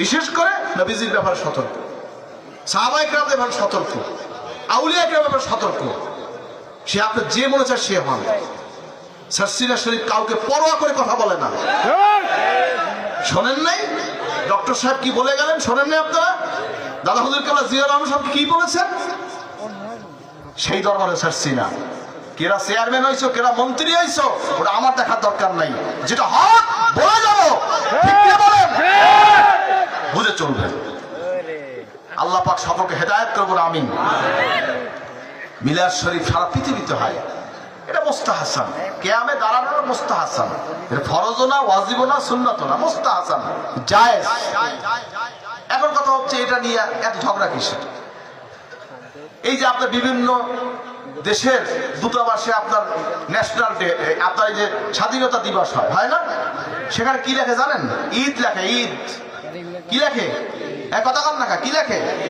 বিশেষ করে নবীজির ব্যাপারে সতর্ক। সাহাবাই ক্রামদের ব্যাপারে সতর্ক। আউলিয়া ক্রামের ব্যাপারে সতর্ক। সে আপনার যে মনে চায় সে হন। সার্সিনা শরীফ কাউকে পরোয়া করে কথা বলে না। শোনেন নাই? ডক্টর সাহেব কি বলে গেলেন? শোনেন নাই আপনারা? দাদা হুজুর কালা জিয়া রহমান সাহেব কি বলেছেন? সেই দরবারে সার্সিনা কেরা চেয়ারম্যান হইছো, কেরা মন্ত্রী হইছো, ওটা আমার দেখার দরকার নাই। যেটা হক আল্লাহ পাক সকলকে হেদায়ত করব আমিন। মিলাদ শরীফ সারা পৃথিবীতে হয়। এটা মোস্তা হাসান কেয়ামে দাঁড়ানো মোস্তা হাসান এটা ফরজও না, ওয়াজিবও না সুন্নত না মোস্তা হাসান জায়েজ। এখন কথা হচ্ছে, এটা নিয়ে এত ঝগড়া কিসের? এই যে আপনার বিভিন্ন দেশের দূতাবাসে আপনার ন্যাশনাল ডে আপনার এই যে স্বাধীনতা দিবস হয় হয় না? সেখানে কি লেখে জানেন? ঈদ লেখে, ঈদ। কি লেখে? কথা কম রাখা কি লেখে?